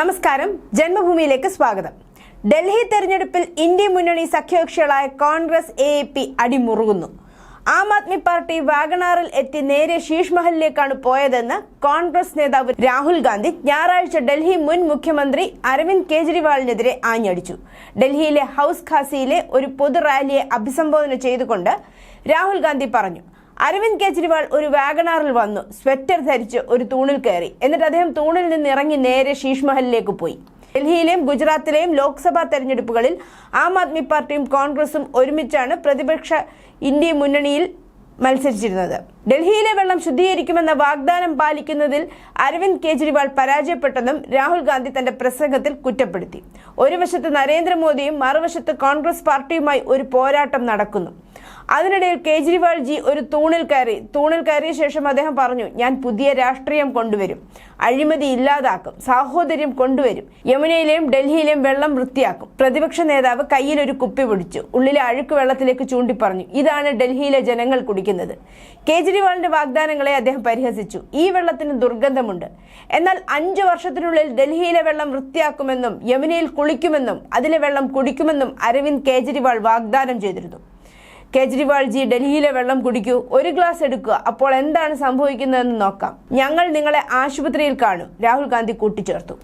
നമസ്കാരം. ജന്മഭൂമിയിലേക്ക് സ്വാഗതം. ഡൽഹി തെരഞ്ഞെടുപ്പിൽ ഇന്ത്യ മുന്നണി സഖ്യകക്ഷികളായ കോൺഗ്രസ് എ പി അടിമുറുകുന്നു. ആം ആദ്മി പാർട്ടി വാഗണാറിൽ എത്തി നേരെ ശീഷ് മഹലിലേക്കാണ് പോയതെന്ന് കോൺഗ്രസ് നേതാവ് രാഹുൽ ഗാന്ധി ഞായറാഴ്ച ഡൽഹി മുൻ മുഖ്യമന്ത്രി അരവിന്ദ് കെജ്രിവാളിനെതിരെ ആഞ്ഞടിച്ചു. ഡൽഹിയിലെ ഹൗസ് ഖാസിയിലെ ഒരു പൊതു റാലിയെ അഭിസംബോധന ചെയ്തുകൊണ്ട് രാഹുൽ ഗാന്ധി പറഞ്ഞു അരവിന്ദ് കെജ്രിവാൾ ഒരു വാഗണാറിൽ വന്നു. സ്വെറ്റർ ധരിച്ച് ഒരു തൂണിൽ കയറി. എന്നിട്ട് അദ്ദേഹം തൂണിൽ നിന്ന് ഇറങ്ങി നേരെ ശീഷ്മഹലിലേക്ക് പോയി. ഡൽഹിയിലെയും ഗുജറാത്തിലെയും ലോക്സഭാ തെരഞ്ഞെടുപ്പുകളിൽ ആം ആദ്മി പാർട്ടിയും കോൺഗ്രസും ഒരുമിച്ചാണ് പ്രതിപക്ഷ ഇന്ത്യ മുന്നണിയിൽ മത്സരിച്ചിരുന്നത്. ഡൽഹിയിലെ വെള്ളം ശുദ്ധീകരിക്കുമെന്ന വാഗ്ദാനം പാലിക്കുന്നതിൽ അരവിന്ദ് കെജ്രിവാൾ പരാജയപ്പെട്ടെന്നും രാഹുൽ ഗാന്ധി തന്റെ പ്രസംഗത്തിൽ കുറ്റപ്പെടുത്തി. ഒരു വശത്ത് നരേന്ദ്രമോദിയും മറുവശത്ത് കോൺഗ്രസ് പാർട്ടിയുമായി ഒരു പോരാട്ടം നടക്കുന്നു. അതിനിടയിൽ കേജ്രിവാൾ ജി ഒരു തൂണിൽ കയറി. തൂണിൽ കയറിയ ശേഷം അദ്ദേഹം പറഞ്ഞു ഞാൻ പുതിയ രാഷ്ട്രീയം കൊണ്ടുവരും. അഴിമതി ഇല്ലാതാക്കും. സാഹോദര്യം കൊണ്ടുവരും. യമുനയിലെയും ഡൽഹിയിലെയും വെള്ളം വൃത്തിയാക്കും. പ്രതിപക്ഷ നേതാവ് കയ്യിൽ ഒരു കുപ്പി പിടിച്ചു. ഉള്ളിലെ അഴുക്ക് വെള്ളത്തിലേക്ക് ചൂണ്ടി പറഞ്ഞു ഇതാണ് ഡൽഹിയിലെ ജനങ്ങൾ കുടിക്കുന്നത്. കേജ്രിവാളിന്റെ വാഗ്ദാനങ്ങളെ അദ്ദേഹം പരിഹസിച്ചു. ഈ വെള്ളത്തിന് ദുർഗന്ധമുണ്ട്. എന്നാൽ അഞ്ചു വർഷത്തിനുള്ളിൽ ഡൽഹിയിലെ വെള്ളം വൃത്തിയാക്കുമെന്നും യമുനയിൽ കുളിക്കുമെന്നും അതിലെ വെള്ളം കുടിക്കുമെന്നും അരവിന്ദ് കേജ്രിവാൾ വാഗ്ദാനം ചെയ്തിരുന്നു. കേജ്രിവാൾ ജി ഡൽഹിയിലെ വെള്ളം കുടിക്കൂ ഒരു ഗ്ലാസ് എടുക്കുക. അപ്പോൾ എന്താണ് സംഭവിക്കുന്നതെന്ന് നോക്കാം. ഞങ്ങൾ നിങ്ങളെ ആശുപത്രിയിൽ കാണും. രാഹുൽ ഗാന്ധി കൂട്ടിച്ചേർത്തു.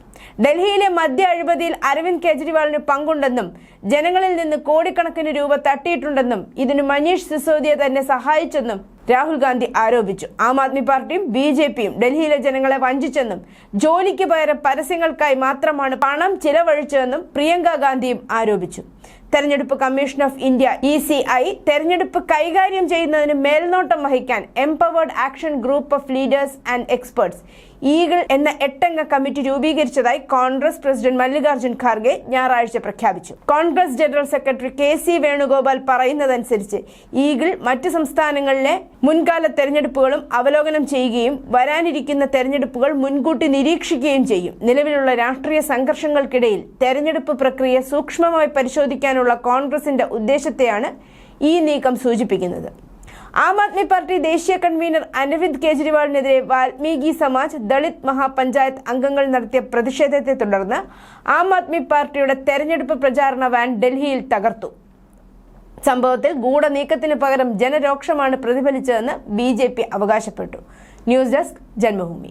ഡൽഹിയിലെ മദ്യ അഴിമതിയിൽ അരവിന്ദ് കെജ്രിവാളിന് പങ്കുണ്ടെന്നും ജനങ്ങളിൽ നിന്ന് കോടിക്കണക്കിന് രൂപ തട്ടിയിട്ടുണ്ടെന്നും ഇതിന് മനീഷ് സിസോദിയെ തന്നെ സഹായിച്ചെന്നും രാഹുൽ ഗാന്ധി ആരോപിച്ചു. ആം ആദ്മി പാർട്ടിയും ബി ജെ പിയും ഡൽഹിയിലെ ജനങ്ങളെ വഞ്ചിച്ചെന്നും ജോലിക്ക് പകരം പരസ്യങ്ങൾക്കായി മാത്രമാണ് പണം ചിലവഴിച്ചതെന്നും പ്രിയങ്ക ഗാന്ധിയും ആരോപിച്ചു. തെരഞ്ഞെടുപ്പ് commission of India E C I തെരഞ്ഞെടുപ്പ് കൈകാര്യം ചെയ്യുന്നതിന് മേൽനോട്ടം വഹിക്കാൻ empowered action group of leaders and experts EAGLE എന്ന എട്ടംഗ കമ്മിറ്റി രൂപീകരിച്ചതായി കോൺഗ്രസ് പ്രസിഡന്റ് മല്ലികാർജുൻ ഖാർഗെ ഞായറാഴ്ച പ്രഖ്യാപിച്ചു. Congress general secretary K C Venugopal പറയുന്നതനുസരിച്ച് ഈഗിൾ മറ്റ് സംസ്ഥാനങ്ങളിലെ മുൻകാല തെരഞ്ഞെടുപ്പുകളും അവലോകനം ചെയ്യുകയും വരാനിരിക്കുന്ന തെരഞ്ഞെടുപ്പുകൾ മുൻകൂട്ടി നിരീക്ഷിക്കുകയും ചെയ്യും. നിലവിലുള്ള രാഷ്ട്രീയ സംഘർഷങ്ങൾക്കിടയിൽ തെരഞ്ഞെടുപ്പ് പ്രക്രിയ സൂക്ഷ്മമായി പരിശോധിക്കാനുള്ള കോൺഗ്രസിന്റെ ഉദ്ദേശത്തെയാണ് ഈ നീക്കം സൂചിപ്പിക്കുന്നത്. ആം ആദ്മി പാർട്ടി ദേശീയ കൺവീനർ അരവിന്ദ് കെജ്രിവാളിനെതിരെ വാൽമീകി സമാജ് ദളിത് മഹാപഞ്ചായത്ത് അംഗങ്ങൾ നടത്തിയ പ്രതിഷേധത്തെ തുടർന്ന് ആം ആദ്മി പാർട്ടിയുടെ തെരഞ്ഞെടുപ്പ് പ്രചാരണ വാൻ ഡൽഹിയിൽ തകർത്തു. സംഭവത്തിൽ ഗൂഢനീക്കത്തിന് പകരം ജനരോക്ഷമാണ് പ്രതിഫലിച്ചതെന്ന് ബി അവകാശപ്പെട്ടു. News desk Janmabhumi.